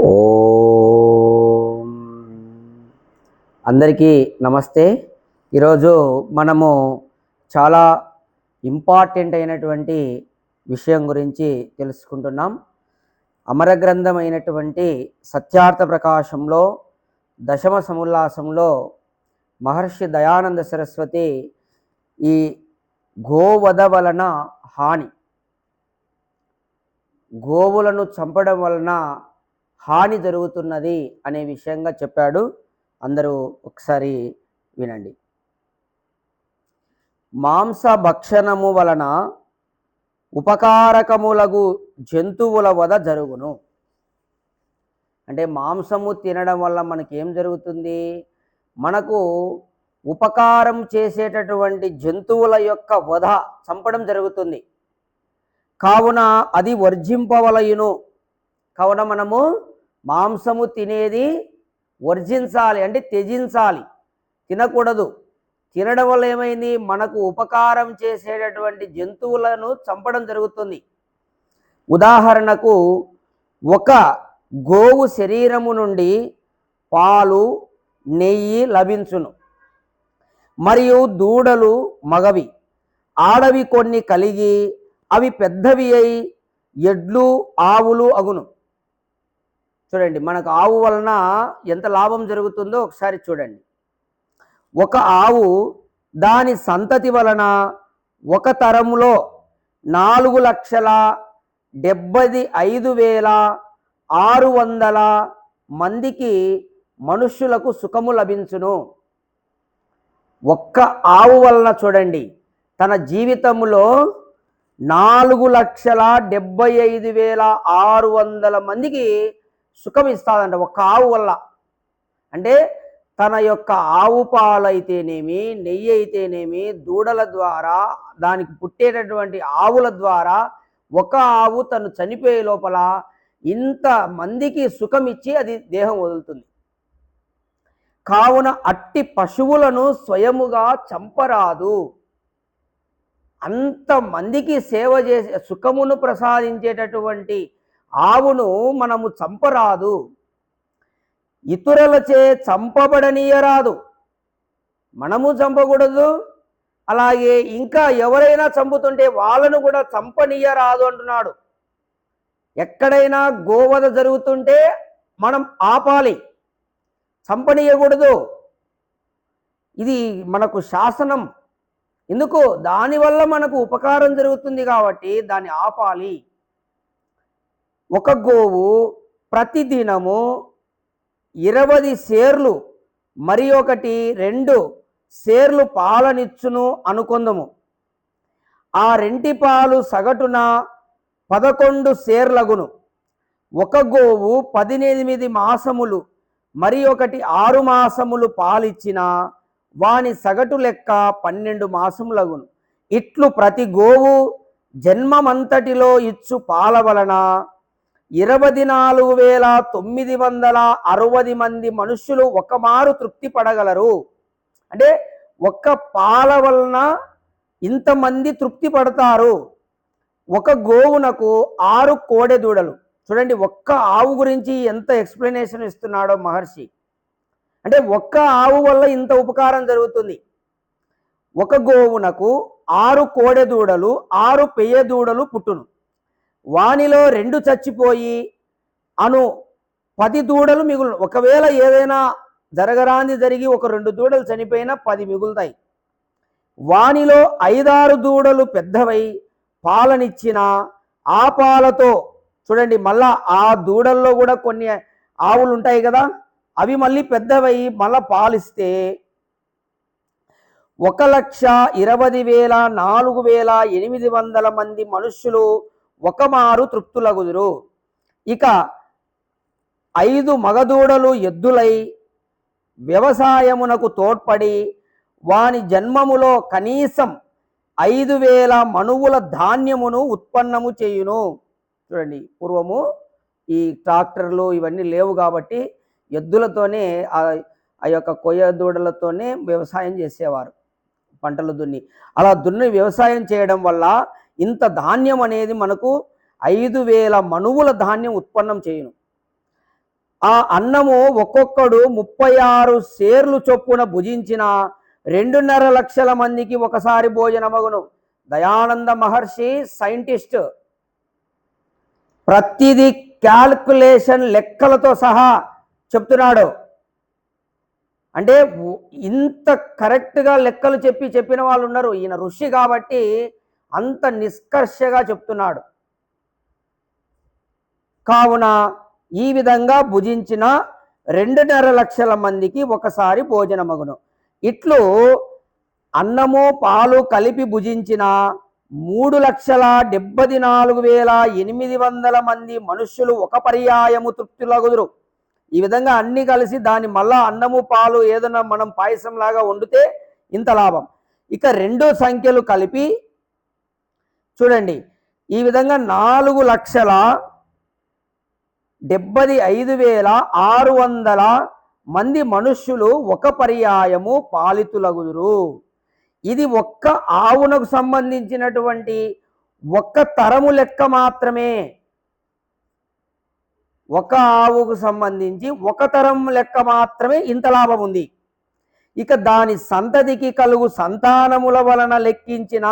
ఓ. అందరికీ నమస్తే. ఈరోజు మనము చాలా ఇంపార్టెంట్ అయినటువంటి విషయం గురించి తెలుసుకుంటున్నాం. అమరగ్రంథం అయినటువంటి సత్యార్థ ప్రకాశంలో దశమ సముల్లాసంలో మహర్షి దయానంద సరస్వతి ఈ గోవధ వలన హాని. గోవులను చంపడం వలన హాని జరుగుతున్నది అనే విషయంగా చెప్పాడు. అందరూ ఒకసారి వినండి. మాంస భక్షణము వలన ఉపకారకములగు జంతువుల వద జరుగును. అంటే మాంసము తినడం వల్ల మనకి ఏం జరుగుతుంది? మనకు ఉపకారం చేసేటటువంటి జంతువుల యొక్క వధ చంపడం జరుగుతుంది. కావున అది వర్జింపవలయును. కావున మనము మాంసము తినేది వర్జించాలి అంటే త్యజించాలి. తినకూడదు. తినడం వల్ల ఏమైంది? మనకు ఉపకారం చేసేటటువంటి జంతువులను చంపడం జరుగుతుంది. ఉదాహరణకు ఒక గోవు శరీరము నుండి పాలు నెయ్యి లభించును. మరియు దూడలు మగవి. ఆడవి కొన్ని కలిగి అవి పెద్దవి అయి ఎడ్లు ఆవులు అగును. చూడండి మనకు ఆవు వలన ఎంత లాభం జరుగుతుందో ఒకసారి చూడండి. ఒక ఆవు దాని సంతతి వలన ఒక తరములో నాలుగు లక్షల డెబ్బది ఐదు వేల ఆరు వందల మందికి మనుష్యులకు సుఖము లభించును. ఒక్క ఆవు వలన చూడండి తన జీవితంలో నాలుగు లక్షల డెబ్బై ఐదు వేల ఆరు వందల మందికి సుఖం ఇస్తుందంట ఒక ఆవు వల్ల. అంటే తన యొక్క ఆవు పాలైతేనేమి నెయ్యి అయితేనేమి దూడల ద్వారా దానికి పుట్టేటటువంటి ఆవుల ద్వారా ఒక ఆవు తను చనిపోయే లోపల ఇంత మందికి సుఖం ఇచ్చి అది దేహం వదులుతుంది. కావున అట్టి పశువులను స్వయముగా చంపరాదు. అంత మందికి సేవ చేసే సుఖమును ప్రసాదించేటటువంటి ఆవును మనము చంపరాదు. ఇతరులచే చంపబడనీయరాదు. మనము చంపకూడదు. అలాగే ఇంకా ఎవరైనా చంపుతుంటే వాళ్ళను కూడా చంపనీయరాదు అంటున్నాడు. ఎక్కడైనా గోవధ జరుగుతుంటే మనం ఆపాలి. చంపనీయకూడదు. ఇది మనకు శాసనం. ఎందుకు? దానివల్ల మనకు ఉపకారం జరుగుతుంది కాబట్టి దాన్ని ఆపాలి. ఒక గోవు ప్రతిదినము ఇరవై సేర్లు మరి ఒకటి రెండు సేర్లు పాలనిచ్చును అనుకుందము. ఆ రెంటి పాలు సగటున పదకొండు సేర్లగును. ఒక గోవు పదినెనిమిది మాసములు మరి ఒకటి ఆరు మాసములు పాలిచ్చిన వాని సగటు లెక్క పన్నెండు మాసములగును. ఇట్లు ప్రతి గోవు జన్మమంతటిలో ఇచ్చు పాల వలన ఇరవై నాలుగు వేల తొమ్మిది వందల అరవై మంది మనుషులు ఒక మారు తృప్తి పడగలరు అంటే ఒక్క పాల వలన ఇంతమంది తృప్తి పడతారు ఒక గోవునకు ఆరు కోడె దూడలు. చూడండి ఒక్క ఆవు గురించి ఎంత ఎక్స్ప్లెనేషన్ ఇస్తున్నాడో మహర్షి. అంటే ఒక్క ఆవు వల్ల ఇంత ఉపకారం జరుగుతుంది. ఒక గోవునకు ఆరు కోడె దూడలు ఆరు పెయ్య దూడలు పుట్టును. వానిలో రెండు చచ్చిపోయి అను పది దూడలు మిగులు ఒకవేళ ఏదైనా జరగరాంది జరిగి ఒక రెండు దూడలు చనిపోయినా పది మిగులుతాయి. వానిలో ఐదారు దూడలు పెద్దవై పాలనిచ్చిన ఆ పాలతో చూడండి మళ్ళా ఆ దూడల్లో కూడా కొన్ని ఆవులు ఉంటాయి కదా అవి మళ్ళీ పెద్దవై మళ్ళా పాలిస్తే ఒక లక్ష ఇరవై వేల నాలుగు వేల ఎనిమిది వందల మంది మనుషులు ఒకమారు తృప్తులగుదురు. ఇక ఐదు మగదూడలు ఎద్దులై వ్యవసాయమునకు తోడ్పడి వాని జన్మములో కనీసం ఐదు వేల మనువుల ధాన్యమును ఉత్పన్నము చేయును. చూడండి పూర్వము ఈ ట్రాక్టర్లు ఇవన్నీ లేవు కాబట్టి ఎద్దులతోనే ఆ ఆ యొక్క కొయ్య దూడలతోనే వ్యవసాయం చేసేవారు పంటలు దున్ని. అలా దున్ని వ్యవసాయం చేయడం వల్ల ఇంత ధాన్యం అనేది మనకు ఐదు వేల మనువుల ధాన్యం ఉత్పన్నం చేయును. ఆ అన్నము ఒక్కొక్కడు ముప్పై ఆరు సేర్లు చొప్పున భుజించిన రెండున్నర లక్షల మందికి ఒకసారి భోజనమగును. దయానంద మహర్షి సైంటిస్ట్ ప్రతిదీ క్యాల్కులేషన్ లెక్కలతో సహా చెప్తున్నాడు. అంటే ఇంత కరెక్ట్గా లెక్కలు చెప్పి చెప్పిన వాళ్ళు ఉన్నారు ఈయన ఋషి కాబట్టి అంత నిష్కర్షగా చెప్తున్నాడు. కావున ఈ విధంగా భుజించిన రెండున్నర లక్షల మందికి ఒకసారి భోజనమగును. ఇట్లు అన్నము పాలు కలిపి భుజించిన మూడు లక్షల డెబ్బది నాలుగు వేల ఎనిమిది వందల మంది మనుష్యులు ఒక పర్యాయము తృప్తులగుదురు. ఈ విధంగా అన్ని కలిసి దాని మళ్ళా అన్నము పాలు ఏదైనా మనం పాయసం లాగా వండితే ఇంత లాభం. ఇక రెండు సంఖ్యలు కలిపి చూడండి ఈ విధంగా నాలుగు లక్షల డెబ్బది ఐదు వేల ఆరు వందల మంది మనుష్యులు ఒక పర్యాయము పాలితులగుదురు. ఇది ఒక్క ఆవునకు సంబంధించినటువంటి ఒక్క తరము లెక్క మాత్రమే. ఒక ఆవుకు సంబంధించి ఒక తరం లెక్క మాత్రమే ఇంత లాభం ఉంది. ఇక దాని సంతతికి కలుగు సంతానముల వలన లెక్కించిన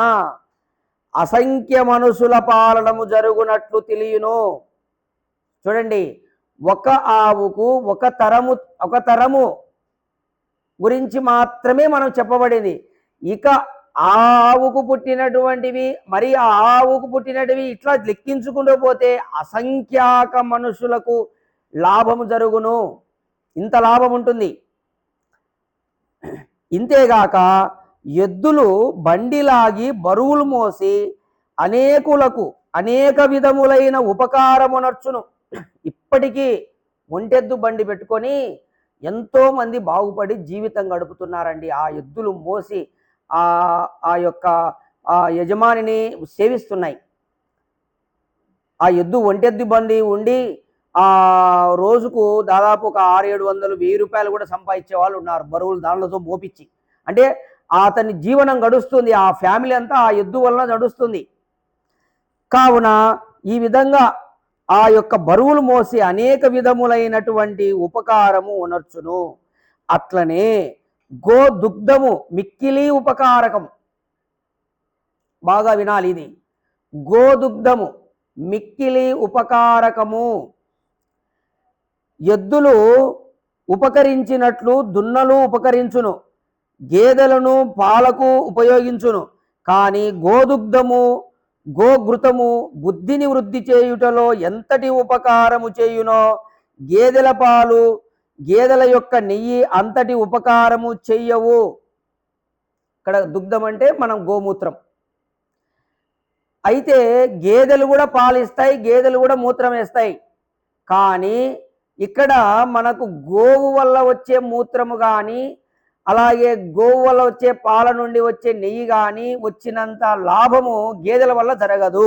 అసంఖ్య మనుషుల పాలనము జరుగునట్లు తెలియను. చూడండి ఒక ఆవుకు ఒక తరము ఒక తరము గురించి మాత్రమే మనం చెప్పబడింది. ఇక ఆ ఆవుకు పుట్టినటువంటివి మరి ఆ ఆవుకు పుట్టినటివి ఇట్లా లెక్కించుకుంటూ పోతే అసంఖ్యాక మనుషులకు లాభము జరుగును. ఇంత లాభం ఉంటుంది. ఇంతేగాక ఎద్దులు బండిలాగి బరువులు మోసి అనేకులకు అనేక విధములైన ఉపకారమునర్చును. ఇప్పటికీ ఒంటెద్దు బండి పెట్టుకొని ఎంతోమంది బాగుపడి జీవితం గడుపుతున్నారండి. ఆ ఎద్దులు మోసి ఆ ఆ యొక్క ఆ యజమానిని సేవిస్తున్నాయి. ఆ ఎద్దు ఒంటెద్దు బండి ఉండి ఆ రోజుకు దాదాపు ఒక ఆరు ఏడు వందలు వెయ్యి రూపాయలు కూడా సంపాదించే వాళ్ళు ఉన్నారు. బరువులు దానిలతో మోపించి అంటే అతని జీవనం గడుస్తుంది ఆ ఫ్యామిలీ అంతా ఆ ఎద్దు వలన నడుస్తుంది. కావున ఈ విధంగా ఆ యొక్క బరువులు మోసి అనేక విధములైనటువంటి ఉపకారము ఉనర్చును. అట్లనే గో దుగ్ధము మిక్కిలి ఉపకారకం బాగా వినాలి ఇది. గోదుగ్ధము మిక్కిలి ఉపకారకము. ఎద్దులు ఉపకరించినట్లు దున్నలు ఉపకరించును. గేదెలను పాలకు ఉపయోగించును కానీ గోదుగ్ధము గోఘృతము బుద్ధిని వృద్ధి చేయుటలో ఎంతటి ఉపకారము చేయునో గేదెల పాలు గేదెల యొక్క నెయ్యి అంతటి ఉపకారము చెయ్యవు. ఇక్కడ దుగ్ధం అంటే మనం గోమూత్రం. అయితే గేదెలు కూడా పాలిస్తాయి గేదెలు కూడా మూత్రం వేస్తాయి. కానీ ఇక్కడ మనకు గోవు వల్ల వచ్చే మూత్రము కానీ అలాగే గోవుల వచ్చే పాల నుండి వచ్చే నెయ్యి కానీ వచ్చినంత లాభము గేదెల వల్ల జరగదు.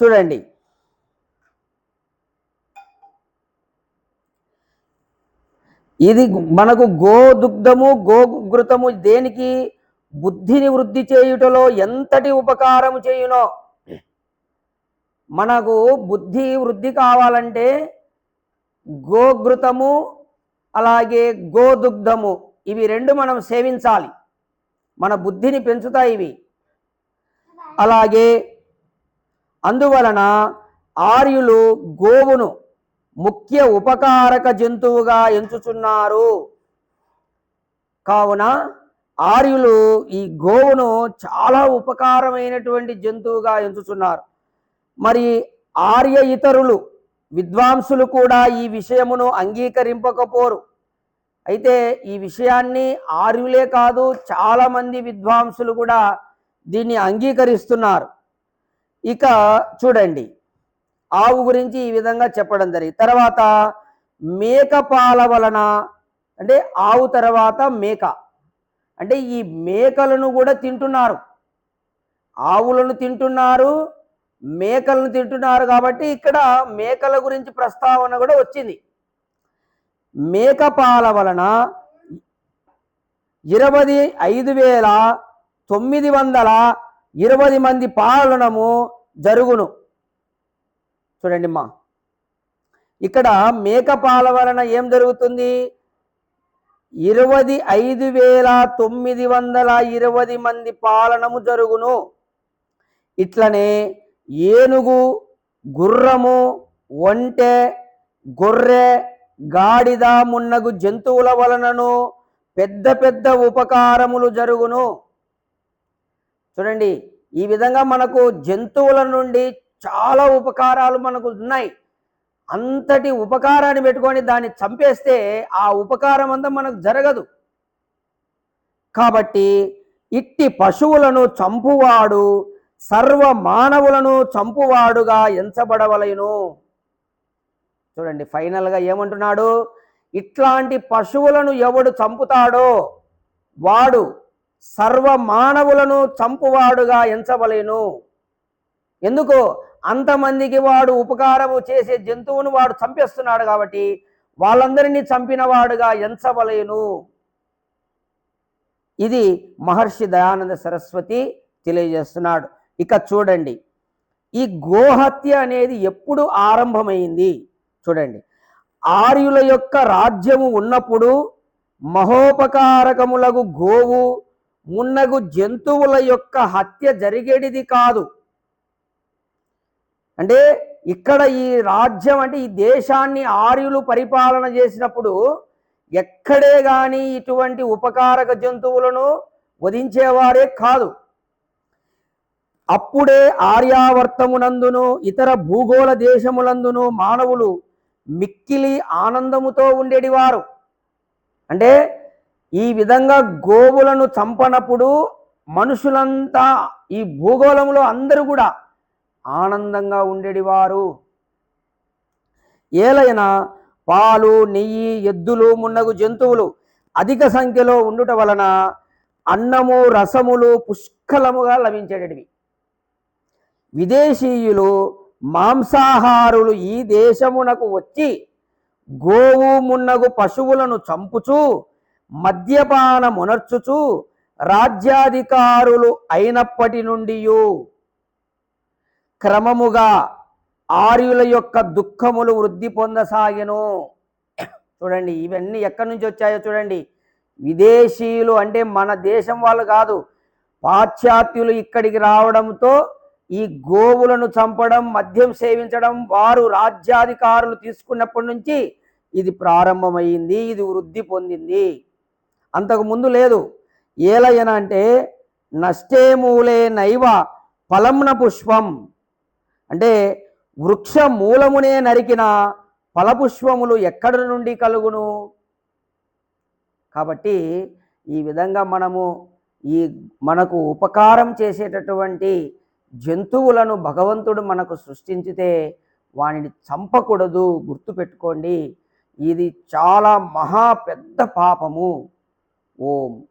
చూడండి. ఇది మనకు గోదుగ్ధము గోఘృతము దేనికి? బుద్ధిని వృద్ధి చేయుటలో ఎంతటి ఉపకారము చేయునో. మనకు బుద్ధి వృద్ధి కావాలంటే గోఘృతము అలాగే గోదుగ్ధము. ఇవి రెండు మనం సేవించాలి. మన బుద్ధిని పెంచుతాయి ఇవి. అలాగే అందువలన ఆర్యులు గోవును ముఖ్య ఉపకారక జంతువుగా ఎంచుచున్నారు. కావున ఆర్యులు ఈ గోవును చాలా ఉపకారమైనటువంటి జంతువుగా ఎంచుచున్నారు. మరి ఆర్య ఇతరులు విద్వాంసులు కూడా ఈ విషయమును అంగీకరింపకపోరు. అయితే ఈ విషయాన్ని ఆర్యులే కాదు చాలామంది విద్వాంసులు కూడా దీన్ని అంగీకరిస్తున్నారు. ఇక చూడండి ఆవు గురించి ఈ విధంగా చెప్పడం జరిగింది. తర్వాత మేక పాల వలన అంటే ఆవు తర్వాత మేక. అంటే ఈ మేకలను కూడా తింటున్నారు. ఆవులను తింటున్నారు మేకలను తింటున్నారు కాబట్టి ఇక్కడ మేకల గురించి ప్రస్తావన కూడా వచ్చింది. మేకపాల వలన ఇరవై ఐదు వేల తొమ్మిది వందల ఇరవై మంది పాలనము జరుగును. చూడండి అమ్మా. ఇక్కడ మేకపాల వలన ఏం జరుగుతుంది? ఇరవై ఐదు వేల తొమ్మిది వందల ఇరవై మంది పాలనము జరుగును. ఇట్లనే ఏనుగు గుర్రము ఒంటె గొర్రె గాడిద మున్నగు జంతువుల వలనను పెద్ద పెద్ద ఉపకారములు జరుగును. చూడండి ఈ విధంగా మనకు జంతువుల నుండి చాలా ఉపకారాలు మనకు ఉన్నాయి. అంతటి ఉపకారాన్ని పెట్టుకొని దాన్ని చంపేస్తే ఆ ఉపకారం అంతా మనకు జరగదు. కాబట్టి ఇట్టి పశువులను చంపువాడు సర్వ మానవులను చంపువాడుగా ఎంచబడవలయును చూడండి ఫైనల్గా ఏమంటున్నాడు? ఇట్లాంటి పశువులను ఎవడు చంపుతాడో వాడు సర్వ మానవులను చంపువాడుగా ఎంచవలేను. ఎందుకు? అంతమందికి వాడు ఉపకారము చేసే జంతువును వాడు చంపేస్తున్నాడు కాబట్టి వాళ్ళందరినీ చంపినవాడుగా ఎంచవలేను. ఇది మహర్షి దయానంద సరస్వతి తెలియజేస్తున్నాడు. ఇక చూడండి ఈ గోహత్య అనేది ఎప్పుడు ఆరంభమైంది? చూడండి ఆర్యుల యొక్క రాజ్యము ఉన్నప్పుడు మహోపకారకములకు గోవు మున్నగు జంతువుల యొక్క హత్య జరిగేటిది కాదు. అంటే ఇక్కడ ఈ రాజ్యం అంటే ఈ దేశాన్ని ఆర్యులు పరిపాలన చేసినప్పుడు ఎక్కడే కానీ ఇటువంటి ఉపకారక జంతువులను వధించేవారే కాదు. అప్పుడే ఆర్యావర్తమునందును ఇతర భూగోళ దేశములందును మానవులు మిక్కిలి ఆనందముతో ఉండేటివారు అంటే ఈ విధంగా గోవులను చంపనప్పుడు మనుషులంతా ఈ భూగోళంలో అందరూ కూడా ఆనందంగా ఉండేటివారు ఏలైనా పాలు నెయ్యి ఎద్దులు మున్నగు జంతువులు అధిక సంఖ్యలో ఉండుట వలన అన్నము రసములు పుష్కలముగా లభించేటివి విదేశీయులు మాంసాహారులు ఈ దేశమునకు వచ్చి గోవు మున్నగు పశువులను చంపుచు మద్యపానమునర్చుచు రాజ్యాధికారులు అయినప్పటి నుండి క్రమముగా ఆర్యుల యొక్క దుఃఖములు వృద్ధి పొందసాగెను. చూడండి ఇవన్నీ ఎక్కడి నుంచి వచ్చాయో చూడండి. విదేశీయులు అంటే మన దేశం వాళ్ళు కాదు పాశ్చాత్యులు ఇక్కడికి రావడంతో ఈ గోవులను చంపడం మద్యం సేవించడం వారు రాజ్యాధికారులు తీసుకున్నప్పటి నుంచి ఇది ప్రారంభమైంది ఇది వృద్ధి పొందింది. అంతకు ముందు లేదు. ఏలయన అంటే నష్టే మూలే నైవ ఫలంన పుష్పం. అంటే వృక్ష మూలమునే నరికిన ఫలపుష్పములు ఎక్కడి నుండి కలుగును? కాబట్టి ఈ విధంగా మనము ఈ మనకు ఉపకారం చేసేటటువంటి జంతువులను భగవంతుడు మనకు సృష్టించితే వానిని చంపకూడదు గుర్తుపెట్టుకోండి. ఇది చాలా మహా పెద్ద పాపము. ఓం.